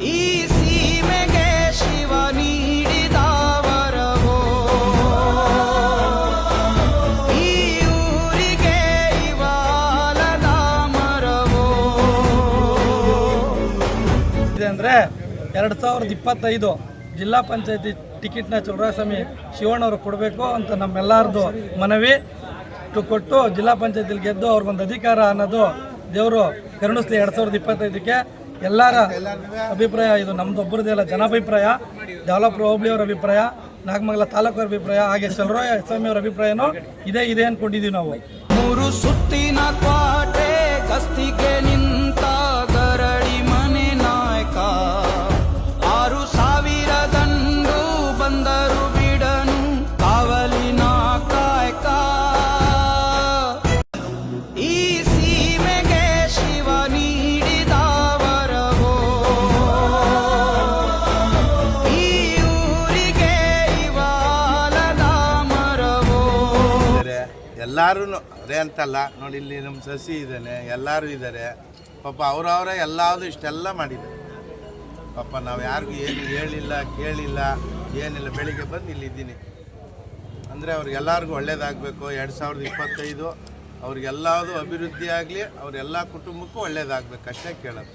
ಈ ಶಿವ ಅಂದರೆ ಎರಡು ಸಾವಿರದ ಇಪ್ಪತ್ತೈದು ಜಿಲ್ಲಾ ಪಂಚಾಯತಿ ಟಿಕೆಟ್ನ ಶಿವಣ್ಣ ಶಿವಣ್ಣವ್ರು ಕೊಡಬೇಕು ಅಂತ ನಮ್ಮೆಲ್ಲರದು ಮನವಿ. ಕೊಟ್ಟು ಜಿಲ್ಲಾ ಪಂಚಾಯತಿಲಿ ಗೆದ್ದು ಅವ್ರಿಗೊಂದು ಅಧಿಕಾರ ಅನ್ನೋದು ದೇವರು ಕರುಣಿಸ್ಲಿ ಎರಡು ಸಾವಿರದ ಇಪ್ಪತ್ತೈದಕ್ಕೆ. ಎಲ್ಲರ ಅಭಿಪ್ರಾಯ ಇದು, ನಮ್ದು ಒಬ್ಬರದೇ ಅಲ್ಲ, ಜನಾಭಿಪ್ರಾಯ ಡೆವಲಪರ್ ಹೋಬ್ಳಿಯವ್ರ ಅಭಿಪ್ರಾಯ, ನಾಗಮಂಗಲ ತಾಲೂಕು ಅಭಿಪ್ರಾಯ, ಹಾಗೆ ಚಲರಾಯ ಸ್ವಾಮಿ ಅವರ ಅಭಿಪ್ರಾಯನೂ ಇದೇ ಇದೆ ಅಂದ್ಕೊಂಡಿದ್ದೀವಿ ನಾವು. ಮೂರು ಸುತ್ತಿನ ಎಲ್ಲರೂ ಅದೇ ಅಂತಲ್ಲ. ನೋಡಿ, ಇಲ್ಲಿ ನಮ್ಮ ಸಸಿ ಇದ್ದಾನೆ, ಎಲ್ಲರೂ ಇದ್ದಾರೆ ಪಾಪ ಅವರವರೇ ಎಲ್ಲಾವುದು ಇಷ್ಟೆಲ್ಲ ಮಾಡಿದ್ದಾರೆ. ಪಾಪ ನಾವು ಯಾರಿಗೂ ಏನು ಹೇಳಿಲ್ಲ, ಕೇಳಿಲ್ಲ, ಏನಿಲ್ಲ, ಬೆಳಿಗ್ಗೆ ಬಂದು ಇಲ್ಲಿ ಇದ್ದೀನಿ. ಅಂದರೆ ಅವ್ರಿಗೆಲ್ಲರಿಗೂ ಒಳ್ಳೇದಾಗಬೇಕು. ಎರಡು ಸಾವಿರದ ಇಪ್ಪತ್ತೈದು ಅವ್ರಿಗೆಲ್ಲದು ಅಭಿವೃದ್ಧಿ ಆಗಲಿ ಅವರೆಲ್ಲ ಕುಟುಂಬಕ್ಕೂ ಒಳ್ಳೇದಾಗಬೇಕು. ಅಷ್ಟೇ ಕೇಳೋದು.